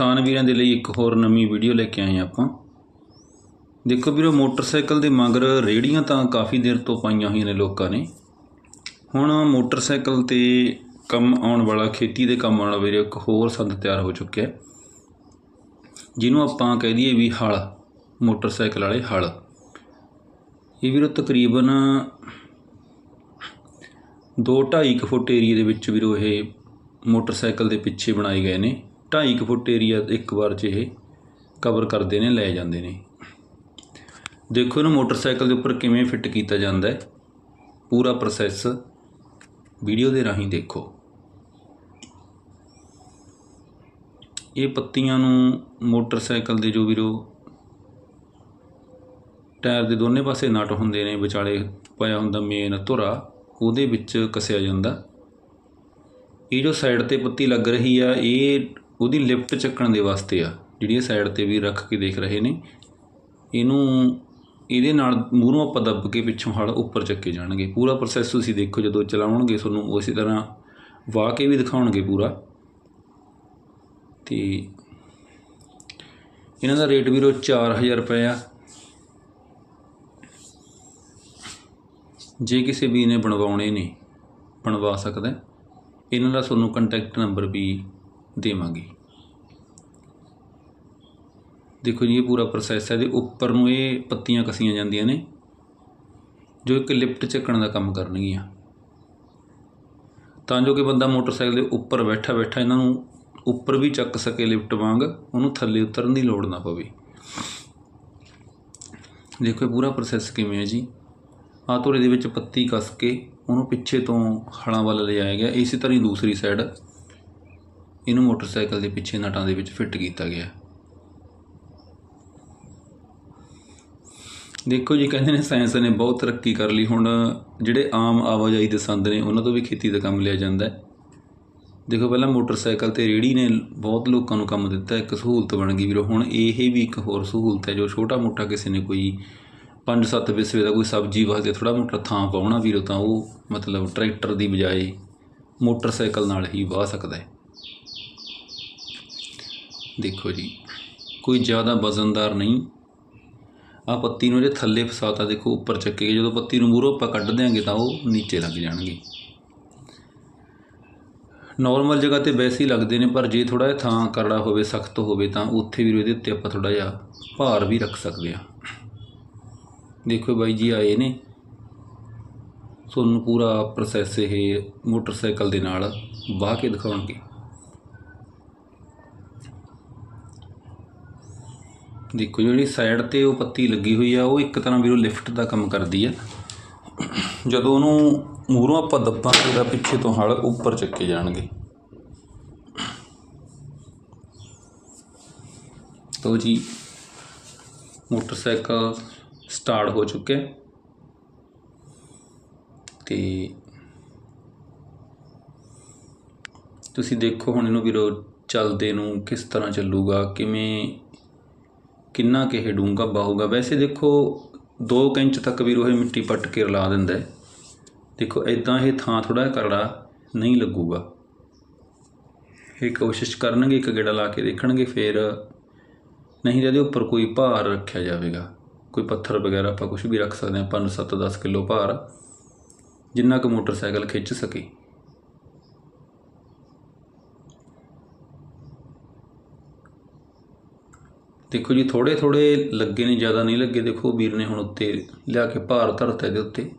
ਕਿਸਾਨ ਵੀਰਾਂ ਦੇ ਲਈ ਇੱਕ ਹੋਰ ਨਵੀਂ ਵੀਡੀਓ ਲੈ ਕੇ ਆਏ ਹਾਂ ਆਪਾਂ। ਦੇਖੋ ਵੀਰੋ, ਮੋਟਰਸਾਈਕਲ ਦੇ ਮਗਰ ਰੇੜੀਆਂ ਤਾਂ ਕਾਫੀ ਦੇਰ ਤੋਂ ਪਾਈਆਂ ਹੋਈਆਂ ਨੇ ਲੋਕਾਂ ਨੇ। ਹੁਣ ਮੋਟਰਸਾਈਕਲ ਤੇ ਕੰਮ ਆਉਣ ਵਾਲਾ, ਖੇਤੀ ਦੇ ਕੰਮ ਆਉਣ ਵਾਲਾ ਵੀਰੇ, ਇੱਕ ਹੋਰ ਸੰਦ ਤਿਆਰ ਹੋ ਚੁੱਕਿਆ ਹੈ। ਜਿਹਨੂੰ ਆਪਾਂ ਕਹਿ ਦਈਏ ਵੀ ਹਲ, ਮੋਟਰਸਾਈਕਲ ਵਾਲੇ ਹਲ। ਇਹ ਵੀਰੋ ਤਕਰੀਬਨ 2.5 ਫੁੱਟ ਏਰੀਆ ਦੇ ਵਿੱਚ ਵੀਰੋ ਇਹ ਮੋਟਰਸਾਈਕਲ ਦੇ ਪਿੱਛੇ ਬਣਾਏ ਗਏ ਨੇ। 2.5 ਫੁੱਟ ਏਰੀਆ ਇੱਕ ਵਾਰ 'ਚ ਇਹ ਕਵਰ ਕਰਦੇ ਨੇ, ਲੈ ਜਾਂਦੇ ਨੇ। ਦੇਖੋ ਇਹਨੂੰ ਮੋਟਰਸਾਈਕਲ ਦੇ ਉੱਪਰ ਕਿਵੇਂ ਫਿੱਟ ਕੀਤਾ ਜਾਂਦਾ ਹੈ। ਪੂਰਾ ਪ੍ਰੋਸੈਸ ਵੀਡੀਓ ਦੇ ਰਾਹੀਂ ਦੇਖੋ। ਇਹ ਪੱਤੀਆਂ ਨੂੰ ਮੋਟਰਸਾਈਕਲ ਦੇ ਜੋ ਵੀਰੋ ਟਾਇਰ ਦੇ ਦੋਨੇ ਪਾਸੇ ਨਟ ਹੁੰਦੇ ਨੇ, ਵਿਚਾਲੇ ਪਾਇਆ ਹੁੰਦਾ ਮੇਨ ਧੁਰਾ, ਉਹਦੇ ਵਿੱਚ ਕਸਿਆ ਜਾਂਦਾ। ਇਹ ਜੋ ਸਾਈਡ ਤੇ ਪੱਤੀ ਲੱਗ ਰਹੀ ਆ, ਇਹ ਉਹਦੀ ਲਿਫਟ ਚੱਕਣ ਦੇ ਵਾਸਤੇ ਆ, ਜਿਹੜੀ ਇਹ ਸਾਈਡ ਤੇ ਵੀ ਰੱਖ ਕੇ ਦੇਖ ਰਹੇ ਨੇ, ਇਹਨੂੰ ਇਹਦੇ ਨਾਲ ਮੂਹਰੋਂ ਆਪਾਂ ਦੱਬ ਕੇ ਪਿੱਛੋਂ ਹਲ ਉੱਪਰ ਚੱਕੇ ਜਾਣਗੇ। ਪੂਰਾ ਪ੍ਰੋਸੈਸ ਤੁਸੀਂ ਦੇਖੋ ਜਦੋਂ ਚਲਾਉਣਗੇ ਤੁਹਾਨੂੰ ਉਸੇ ਤਰ੍ਹਾਂ ਵਾਹ ਕੇ ਵੀ ਦਿਖਾਉਣਗੇ ਪੂਰਾ। ਤੇ ਇਹਨਾਂ ਦਾ ਰੇਟ ਵੀਰੋ 4000 ਰੁਪਏ ਆ। ਜੇ ਕਿਸੇ ਵੀ ਨੇ ਬਣਵਾਉਣੇ ਨੇ, ਬਣਵਾ ਸਕਦਾ ਇਹਨਾਂ ਦਾ ਤੁਹਾਨੂੰ ਕੰਟੈਕਟ ਨੰਬਰ ਵੀ ਦੇਵਾਂਗੇ। ਦੇਖੋ ਜੀ, ਇਹ ਪੂਰਾ ਪ੍ਰੋਸੈਸ ਹੈ, ਇਹਦੇ ਉੱਪਰ ਨੂੰ ਇਹ ਪੱਤੀਆਂ ਕਸੀਆਂ ਜਾਂਦੀਆਂ ਨੇ, ਜੋ ਇੱਕ ਲਿਫਟ ਚੱਕਣ ਦਾ ਕੰਮ ਕਰਨਗੀਆਂ। ਤਾਂ ਜੋ ਕਿ ਬੰਦਾ ਮੋਟਰਸਾਈਕਲ ਦੇ ਉੱਪਰ ਬੈਠਾ ਬੈਠਾ ਇਹਨਾਂ ਨੂੰ ਉੱਪਰ ਵੀ ਚੱਕ ਸਕੇ ਲਿਫਟ ਵਾਂਗ, ਉਹਨੂੰ ਥੱਲੇ ਉਤਰਨ ਦੀ ਲੋੜ ਨਾ ਪਵੇ। ਦੇਖੋ, ਇਹ ਪੂਰਾ ਪ੍ਰੋਸੈਸ ਕਿਵੇਂ ਹੈ ਜੀ? ਆਹ ਧੁਰੇ ਦੇ ਵਿੱਚ ਪੱਤੀ ਕੱਸ ਕੇ ਉਹਨੂੰ ਪਿੱਛੇ ਤੋਂ ਹਲਾਂ ਵੱਲ ਲਿਜਾਇਆ ਗਿਆ। ਇਸੇ ਤਰ੍ਹਾਂ ਹੀ ਦੂਸਰੀ ਸਾਈਡ ਇਹਨੂੰ ਮੋਟਰਸਾਈਕਲ ਦੇ ਪਿੱਛੇ ਨਟਾਂ ਦੇ ਵਿੱਚ ਫਿੱਟ ਕੀਤਾ ਗਿਆ। ਦੇਖੋ ਜੀ, ਕਹਿੰਦੇ ਨੇ ਸਾਇੰਸ ਨੇ ਬਹੁਤ ਤਰੱਕੀ ਕਰ ਲਈ। ਹੁਣ ਜਿਹੜੇ ਆਮ ਆਵਾਜਾਈ ਦੇ ਸੰਦ ਨੇ, ਉਹਨਾਂ ਤੋਂ ਵੀ ਖੇਤੀ ਦਾ ਕੰਮ ਲਿਆ ਜਾਂਦਾ ਹੈ। ਦੇਖੋ, ਪਹਿਲਾਂ ਮੋਟਰਸਾਈਕਲ ਤੇ ਰੇੜੀ ਨੇ ਬਹੁਤ ਲੋਕਾਂ ਨੂੰ ਕੰਮ ਦਿੱਤਾ, ਇੱਕ ਸਹੂਲਤ ਬਣ ਗਈ ਵੀਰੋ। ਹੁਣ ਇਹ ਵੀ ਇੱਕ ਹੋਰ ਸਹੂਲਤ ਹੈ, ਜੋ ਛੋਟਾ ਮੋਟਾ ਕਿਸੇ ਨੇ ਕੋਈ 5-7 ਵਿਸਵੇ ਦਾ ਕੋਈ ਸਬਜ਼ੀ ਵਾਸਤੇ ਥੋੜਾ ਮੋਟਾ ਥਾਂ ਪਾਉਣਾ ਵੀਰੋ, ਤਾਂ ਉਹ ਮਤਲਬ ਟਰੈਕਟਰ ਦੀ ਬਜਾਏ ਮੋਟਰਸਾਈਕਲ ਨਾਲ ਹੀ ਵਾਹ ਸਕਦਾ ਹੈ। ਦੇਖੋ ਜੀ, ਕੋਈ ਜ਼ਿਆਦਾ ਵਜ਼ਨਦਾਰ ਨਹੀਂ ਆ ਪੱਤੀ ਨੂੰ ਜੇ ਥੱਲੇ ਫਸਾਤਾ ਦੇਖੋ, ਉੱਪਰ ਚੱਕੇਗੇ ਜਦੋਂ ਪੱਤੀ ਨੂੰ ਮੂਹਰੋਂ ਆਪਾਂ ਕੱਢ ਦਿਆਂਗੇ ਤਾਂ ਉਹ ਨੀਚੇ ਲੱਗ ਜਾਣਗੇ। ਨਾਰਮਲ ਜਗ੍ਹਾ ਤੇ ਵੈਸੇ ਹੀ ਲੱਗਦੇ ਨੇ, ਪਰ ਜੇ ਥੋੜਾ ਜਿਹਾ ਥਾਂ ਕਰੜਾ ਹੋਵੇ, ਸਖਤ ਹੋਵੇ, ਤਾਂ ਉੱਥੇ ਵੀ ਇਹਦੇ ਉੱਤੇ ਆਪਾਂ ਥੋੜਾ ਜਿਹਾ ਭਾਰ ਵੀ ਰੱਖ ਸਕਦੇ ਆ ਦੇਖੋ ਬਾਈ ਜੀ, ਆਏ ਨੇ। ਤੁਹਾਨੂੰ ਪੂਰਾ ਪ੍ਰੋਸੈਸ ਇਹ ਮੋਟਰਸਾਈਕਲ ਦੇ ਨਾਲ ਵਾਹ ਕੇ ਦਿਖਾਉਣਗੇ। ਦੇਖੋ ਜਿਹੜੀ ਸਾਈਡ ਤੇ ਉਹ ਪੱਤੀ ਲੱਗੀ ਹੋਈ ਆ, ਉਹ ਇੱਕ ਤਰ੍ਹਾਂ ਵੀਰੋ ਲਿਫਟ ਦਾ ਕੰਮ ਕਰਦੀ ਆ। ਜਦੋਂ ਉਹਨੂੰ ਮੂਹਰੋਂ ਆਪਾਂ ਦੱਬਾਂਗੇ ਤਾਂ ਪਿੱਛੇ ਤੋਂ ਹਲ ਉੱਪਰ ਚੱਕੇ ਜਾਣਗੇ। ਤੋ ਜੀ, ਮੋਟਰਸਾਈਕਲ ਸਟਾਰਟ ਹੋ ਚੁੱਕਿਆ। ਤੇ ਤੁਸੀਂ ਦੇਖੋ ਹੁਣ ਇਹਨੂੰ ਵੀਰੋ ਚੱਲਦੇ ਨੂੰ ਕਿਸ ਤਰ੍ਹਾਂ ਚੱਲੂਗਾ, ਕਿਵੇਂ ਕਿੰਨਾ ਕਿ ਇਹ ਡੂੰਘਾ ਬਾਹੂਗਾ ਵੈਸੇ ਦੇਖੋ 2 ਇੰਚ ਤੱਕ ਵੀਰੋ ਇਹ ਮਿੱਟੀ ਪੱਟ ਕੇ ਰਲਾ ਦਿੰਦਾ ਹੈ। ਦੇਖੋ ਇਦਾਂ ਇਹ ਥਾਂ ਥੋੜਾ ਕਰੜਾ ਨਹੀਂ ਲੱਗੂਗਾ। ਇਹ ਕੋਸ਼ਿਸ਼ ਕਰਨਗੇ, ਇੱਕ ਗੇੜਾ ਲਾ ਕੇ ਦੇਖਣਗੇ, ਫਿਰ ਨਹੀਂ ਤਾਂ ਇਹਦੇ ਉੱਪਰ ਕੋਈ ਭਾਰ ਰੱਖਿਆ ਜਾਵੇਗਾ। ਕੋਈ ਪੱਥਰ ਵਗੈਰਾ ਆਪਾਂ ਕੁਝ ਵੀ ਰੱਖ ਸਕਦੇ ਹਾਂ 5 7 10 ਕਿਲੋ ਭਾਰ, ਜਿੰਨਾ ਕੁ ਮੋਟਰਸਾਈਕਲ ਖਿੱਚ ਸਕੇ। ਦੇਖੋ ਜੀ ਥੋੜੇ ਥੋੜੇ ਲੱਗੇ ਨੇ, ਜ਼ਿਆਦਾ ਨਹੀਂ ਲੱਗੇ। ਦੇਖੋ, ਵੀਰ ਨੇ ਹੁਣ ਉੱਤੇ ਲਿਆ ਕੇ ਭਾਰ ਧਰਤਾ ਇਹਦੇ ਉੱਤੇ।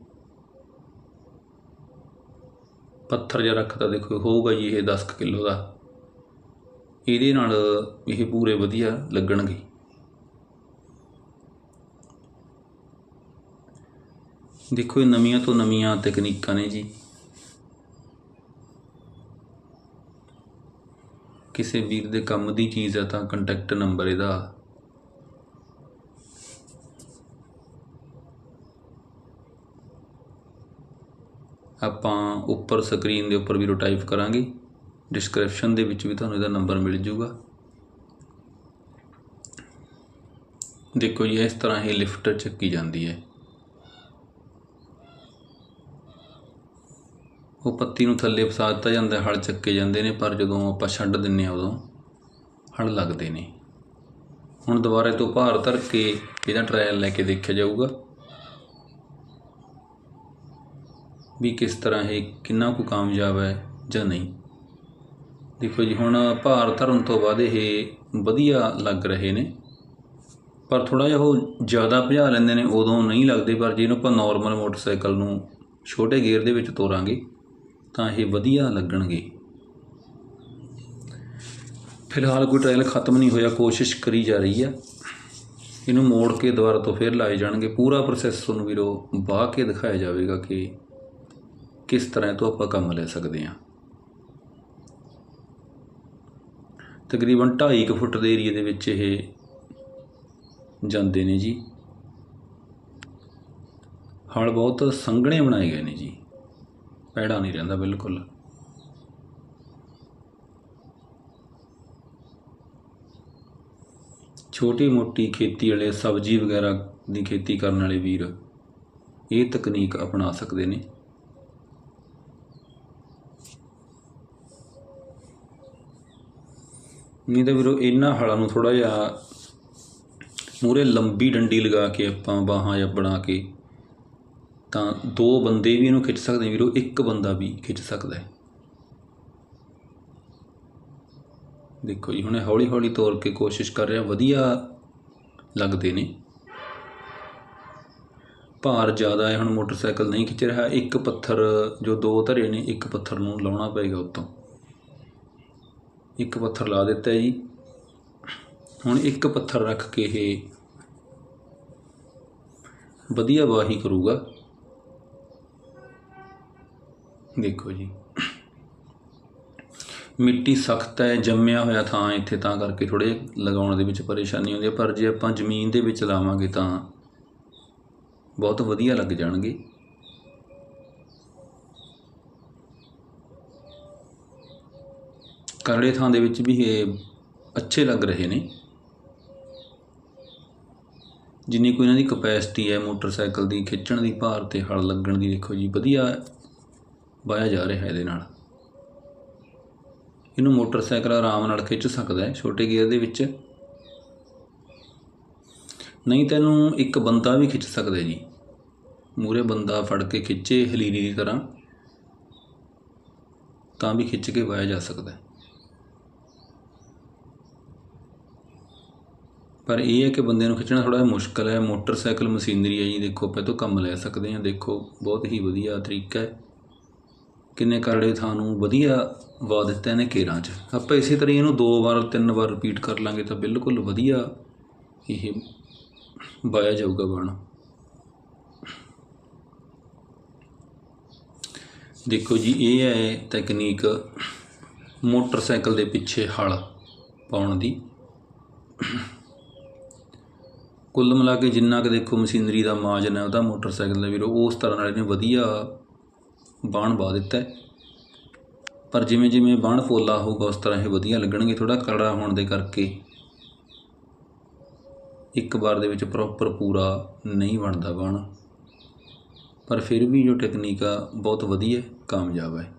ਪੱਥਰ ਜਿਹਾ ਰੱਖਤਾ, ਦੇਖੋ ਹੋਊਗਾ ਜੀ, ਇਹ 10 ਕਿਲੋ ਦਾ। ਇਹਦੇ ਨਾਲ ਇਹ ਪੂਰੇ ਵਧੀਆ ਲੱਗਣਗੇ। ਦੇਖੋ, ਇਹ ਨਵੀਆਂ ਤੋਂ ਨਵੀਆਂ ਤਕਨੀਕਾਂ ਨੇ ਜੀ। ਕਿਸੇ ਵੀਰ ਦੇ ਕੰਮ ਦੀ ਚੀਜ਼ ਹੈ ਤਾਂ ਕੰਟੈਕਟ ਨੰਬਰ ਇਹਦਾ ਆਪਾਂ ਉੱਪਰ ਸਕਰੀਨ ਦੇ ਉੱਪਰ ਵੀਰੋ ਟਾਈਪ ਕਰਾਂਗੇ। ਡਿਸਕ੍ਰਿਪਸ਼ਨ ਦੇ ਵਿੱਚ ਵੀ ਤੁਹਾਨੂੰ ਇਹਦਾ ਨੰਬਰ ਮਿਲ ਜੂਗਾ। ਦੇਖੋ ਜੀ, ਇਸ ਤਰ੍ਹਾਂ ਇਹ ਲਿਫਟ ਚੱਕੀ ਜਾਂਦੀ ਹੈ। ਉਹ ਪੱਤੀ ਨੂੰ ਥੱਲੇ ਫਸਾ ਦਿੱਤਾ ਜਾਂਦਾ ਹਲ ਚੱਕੇ ਜਾਂਦੇ ਨੇ, ਪਰ ਜਦੋਂ ਆਪਾਂ ਛੱਡ ਦਿੰਨੇ ਆ ਉਦੋਂ ਹਲ ਲੱਗਦੇ ਨੇ। ਹੁਣ ਦੁਬਾਰੇ ਤੋਂ ਭਾਰ ਧਰ ਕੇ ਇਹਦਾ ਟਰਾਇਲ ਲੈ ਕੇ ਦੇਖਿਆ ਜਾਊਗਾ। ਵੀ ਕਿਸ ਤਰ੍ਹਾਂ ਇਹ ਕਿੰਨਾ ਕੁ ਕਾਮਯਾਬ ਹੈ ਜਾਂ ਨਹੀਂ। ਦੇਖੋ ਜੀ, ਹੁਣ ਭਾਰ ਧਰਨ ਤੋਂ ਬਾਅਦ ਇਹ ਵਧੀਆ ਲੱਗ ਰਹੇ ਨੇ, ਪਰ ਥੋੜਾ ਜਿਹਾ ਉਹ ਜ਼ਿਆਦਾ ਭਜਾ ਲੈਂਦੇ ਨੇ, ਉਦੋਂ ਨਹੀਂ ਲੱਗਦੇ, ਪਰ ਜੇ ਇਹਨੂੰ ਆਪਾਂ ਨਾਰਮਲ ਮੋਟਰਸਾਈਕਲ ਨੂੰ ਛੋਟੇ ਗੇਅਰ ਦੇ ਵਿੱਚ ਤੋਰਾਂਗੇ, ਤਾਂ ਇਹ ਵਧੀਆ ਲੱਗਣਗੇ। ਫਿਲਹਾਲ ਕੋਈ ਟ੍ਰਾਇਲ ਖਤਮ ਨਹੀਂ ਹੋਇਆ, ਕੋਸ਼ਿਸ਼ ਕਰੀ ਜਾ ਰਹੀ ਆ। ਇਹਨੂੰ ਮੋੜ ਕੇ ਦੁਬਾਰਾ ਤੋਂ ਫੇਰ ਲਾਏ ਜਾਣਗੇ। ਪੂਰਾ ਪ੍ਰੋਸੈਸ ਤੁਹਾਨੂੰ ਵੀਰੋ ਬਾਹ ਕੇ ਦਿਖਾਇਆ ਜਾਵੇਗਾ ਕਿ ਕਿਸ ਤਰ੍ਹਾਂ ਤੋਂ ਆਪਾਂ ਕੰਮ ਲੈ ਸਕਦੇ ਹਾਂ? ਤਕਰੀਬਨ 2.5 ਫੁੱਟ ਦੇ ਏਰੀਏ ਦੇ ਵਿੱਚ ਇਹ ਜਾਂਦੇ ਨੇ ਜੀ। ਹਲ ਬਹੁਤ ਸੰਘਣੇ ਬਣਾਏ ਗਏ ਨੇ ਜੀ। ਪੈੜਾ ਨਹੀਂ ਰਹਿੰਦਾ ਬਿਲਕੁਲ। ਛੋਟੀ ਮੋਟੀ ਖੇਤੀ ਵਾਲੇ, ਸਬਜ਼ੀ ਵਗੈਰਾ ਦੀ ਖੇਤੀ ਕਰਨ ਵਾਲੇ ਵੀਰ ਇਹ ਤਕਨੀਕ ਅਪਣਾ ਸਕਦੇ ਨੇ। ਨਹੀਂ ਤਾਂ ਵੀਰੋ ਇਹਨਾਂ ਹਲਾਂ ਨੂੰ ਥੋੜਾ ਜਿਹਾ ਮੂਰੇ ਲੰਬੀ ਡੰਡੀ ਲਗਾ ਕੇ ਆਪਾਂ ਬਾਹਾਂ ਜਾਂ ਬਣਾ ਕੇ ਤਾਂ ਦੋ ਬੰਦੇ ਵੀ ਇਹਨੂੰ ਖਿੱਚ ਸਕਦੇ ਵੀਰੋ ਇੱਕ ਬੰਦਾ ਵੀ ਖਿੱਚ ਸਕਦਾ ਹੈ। ਦੇਖੋ ਜੀ, ਹੁਣ ਇਹ ਹੌਲੀ ਹੌਲੀ ਤੋਰ ਕੇ ਕੋਸ਼ਿਸ਼ ਕਰ ਰਿਹਾ, ਵਧੀਆ ਲੱਗਦੇ ਨੇ। ਭਾਰ ਜ਼ਿਆਦਾ ਹੈ, ਹੁਣ ਮੋਟਰਸਾਈਕਲ ਨਹੀਂ ਖਿੱਚ ਰਿਹਾ, ਇੱਕ ਪੱਥਰ, ਜੋ ਦੋ ਧਰੇ ਨੇ, ਇੱਕ ਪੱਥਰ ਨੂੰ ਲਾਉਣਾ ਪਏਗਾ ਉੱਤੋਂ। ਇੱਕ ਪੱਥਰ ਲਾ ਦਿੱਤਾ ਜੀ। ਹੁਣ ਇੱਕ ਪੱਥਰ ਰੱਖ ਕੇ ਇਹ ਵਧੀਆ ਵਾਹੀ ਕਰੂਗਾ। ਦੇਖੋ ਜੀ। ਮਿੱਟੀ ਸਖਤ ਹੈ, ਜੰਮਿਆ ਹੋਇਆ ਥਾਂ ਇੱਥੇ ਤਾਂ ਕਰਕੇ ਥੋੜੇ ਲਗਾਉਣ ਦੇ ਵਿੱਚ ਪਰੇਸ਼ਾਨੀ ਹੁੰਦੀ ਹੈ, ਪਰ ਜੇ ਆਪਾਂ ਜ਼ਮੀਨ ਦੇ ਵਿੱਚ ਲਾਵਾਂਗੇ ਤਾਂ ਬਹੁਤ ਵਧੀਆ ਲੱਗ ਜਾਣਗੇ। ਕਰੜੇ ਥਾਂ ਦੇ ਵਿੱਚ ਵੀ ਇਹ ਅੱਛੇ ਲੱਗ ਰਹੇ ਨੇ। ਜਿੰਨੀ ਕੋਈ ਇਹਨਾਂ ਦੀ ਕਪੈਸਿਟੀ ਹੈ ਮੋਟਰਸਾਈਕਲ ਦੀ, ਖਿੱਚਣ ਦੀ, ਭਾਰ ਤੇ ਹਲ ਲੱਗਣ ਦੀ, ਦੇਖੋ ਜੀ, ਵਧੀਆ ਵਾਇਆ ਜਾ ਰਿਹਾ ਇਹਦੇ ਨਾਲ। ਇਹਨੂੰ ਮੋਟਰਸਾਈਕਲ ਆਰਾਮ ਨਾਲ ਖਿੱਚ ਸਕਦਾ ਹੈ ਛੋਟੇ ਗੇਅਰ ਦੇ ਵਿੱਚ। ਨਹੀਂ ਤਾਂ ਇਹਨੂੰ ਇੱਕ ਬੰਦਾ ਵੀ ਖਿੱਚ ਸਕਦਾ ਜੀ। ਮੂਰੇ ਬੰਦਾ ਫੜ ਕੇ ਖਿੱਚੇ ਹਲੀਰੀ ਦੀ ਤਰ੍ਹਾਂ ਤਾਂ ਵੀ ਖਿੱਚ ਕੇ ਵਾਇਆ ਜਾ ਸਕਦਾ ਹੈ। ਪਰ ਇਹ ਹੈ ਕਿ ਬੰਦੇ ਨੂੰ ਖਿੱਚਣਾ ਥੋੜਾ ਜਿਹਾ ਮੁਸ਼ਕਲ ਹੈ। ਮੋਟਰਸਾਈਕਲ, ਮਸ਼ੀਨਰੀ ਹੈ ਜੀ। ਦੇਖੋ, ਆਪਾਂ ਤੋਂ ਕੰਮ ਲੈ ਸਕਦੇ ਹਾਂ। ਦੇਖੋ, ਬਹੁਤ ਹੀ ਵਧੀਆ ਤਰੀਕਾ ਹੈ। ਕਿੰਨੇ ਕਰੜੇ ਥਾਂ ਨੂੰ ਵਧੀਆ ਵਾ ਦਿੱਤਾ ਇਹਨੇ ਕੇਰਾਂ 'ਚ। ਆਪਾਂ ਇਸੇ ਤਰ੍ਹਾਂ ਇਹਨੂੰ ਦੋ ਵਾਰ, ਤਿੰਨ ਵਾਰ ਰਿਪੀਟ ਕਰ ਲਾਂਗੇ ਤਾਂ ਬਿਲਕੁਲ ਵਧੀਆ ਇਹ ਵਾਇਆ ਜਾਊਗਾ ਬਾਣ। ਦੇਖੋ ਜੀ, ਇਹ ਹੈ ਤਕਨੀਕ ਮੋਟਰਸਾਈਕਲ ਦੇ ਪਿੱਛੇ ਹਲ ਪਾਉਣ ਦੀ। ਕੁੱਲ ਮਿਲਾ ਕੇ ਜਿੰਨਾ ਕੁ ਦੇਖੋ ਮਸ਼ੀਨਰੀ ਦਾ ਮਾਜਨ ਹੈ, ਉਹਦਾ ਮੋਟਰਸਾਈਕਲ ਦਾ ਵੀਰੋ, ਉਸ ਤਰ੍ਹਾਂ ਨਾਲ ਇਹਨੇ ਵਧੀਆ ਬਾਣ ਪਾ ਦਿੱਤਾ ਪਰ ਜਿਵੇਂ ਜਿਵੇਂ ਬਾਣ ਫੋਲਾ ਹੋਊਗਾ, ਉਸ ਤਰ੍ਹਾਂ ਇਹ ਵਧੀਆ ਲੱਗਣਗੇ ਥੋੜਾ ਕੜਾ ਹੋਣ ਦੇ ਕਰਕੇ। ਇੱਕ ਵਾਰ ਦੇ ਵਿੱਚ ਪ੍ਰੋਪਰ ਪੂਰਾ ਨਹੀਂ ਬਣਦਾ ਬਾਣ। ਪਰ ਫਿਰ ਵੀ ਜੋ ਟੈਕਨੀਕ ਆ, ਬਹੁਤ ਵਧੀਆ, ਕਾਮਯਾਬ ਹੈ।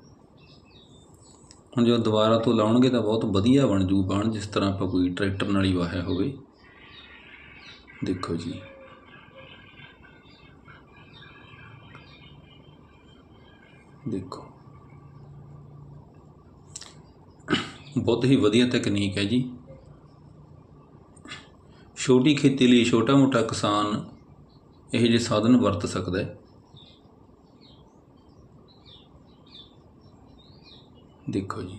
ਹੁਣ ਜਦੋਂ ਦੁਬਾਰਾ ਤੋਂ ਲਾਉਣਗੇ ਤਾਂ ਬਹੁਤ ਵਧੀਆ ਬਣ ਜੂ ਬਾਣ, ਜਿਸ ਤਰ੍ਹਾਂ ਆਪਾਂ ਕੋਈ ਟਰੈਕਟਰ ਨਾਲ ਹੀ ਵਾਹਿਆ ਹੋਵੇ। ਦੇਖੋ ਜੀ। ਦੇਖੋ। ਬਹੁਤ ਹੀ ਵਧੀਆ ਤਕਨੀਕ ਹੈ ਜੀ। ਛੋਟੀ ਖੇਤੀ ਲਈ ਛੋਟਾ ਮੋਟਾ ਕਿਸਾਨ ਇਹ ਜਿਹੇ ਸਾਧਨ ਵਰਤ ਸਕਦਾ ਹੈ। ਦੇਖੋ ਜੀ।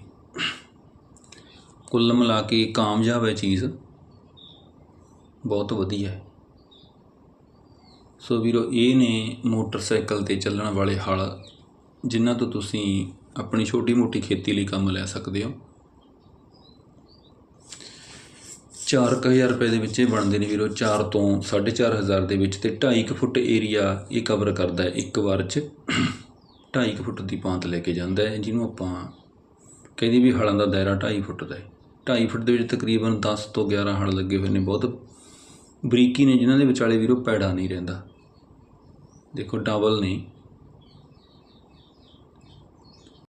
ਕੁੱਲ ਮਿਲਾ ਕੇ ਕਾਮਯਾਬ ਹੈ ਚੀਜ਼। ਬਹੁਤ ਵਧੀਆ ਹੈ। ਸੋ ਵੀਰੋ, ਇਹ ਨੇ ਮੋਟਰਸਾਈਕਲ ਤੇ ਚੱਲਣ ਵਾਲੇ ਹਲ, ਜਿਨ੍ਹਾਂ ਤੋਂ ਤੁਸੀਂ ਆਪਣੀ ਛੋਟੀ ਮੋਟੀ ਖੇਤੀ ਲਈ ਕੰਮ ਲੈ ਸਕਦੇ ਹੋ। 4000 ਰੁਪਏ ਦੇ ਵਿੱਚ ਇਹ ਬਣਦੇ ਨੇ ਵੀਰੋ 4 ਤੋਂ 4500 ਦੇ ਵਿੱਚ ਤੇ 2.5 ਫੁੱਟ ਏਰੀਆ ਇਹ ਕਵਰ ਕਰਦਾ ਹੈ ਇੱਕ ਵਾਰ 'ਚ। 2.5 ਫੁੱਟ ਦੀ ਪਾਂਤ ਲੈ ਕੇ ਜਾਂਦਾ ਹੈ, ਜਿਹਨੂੰ ਆਪਾਂ ਕਹਿੰਦੇ ਵੀ ਹਲਾਂ ਦਾ ਦਾਇਰਾ 2.5 ਫੁੱਟ ਦਾ ਹੈ। 2.5 ਫੁੱਟ ਦੇ ਵਿੱਚ ਤਕਰੀਬਨ 10 ਤੋਂ 11 ਹਲ ਲੱਗੇ ਹੋਏ ਨੇ, ਬਹੁਤ ਬਰੀਕੀ ਨੇ ਜਿਨ੍ਹਾਂ ਦੇ ਵਿਚਾਲੇ ਵੀਰੋ ਪੈੜਾ ਨਹੀਂ ਰਹਿੰਦਾ। ਦੇਖੋ ਡਬਲ ਨੇ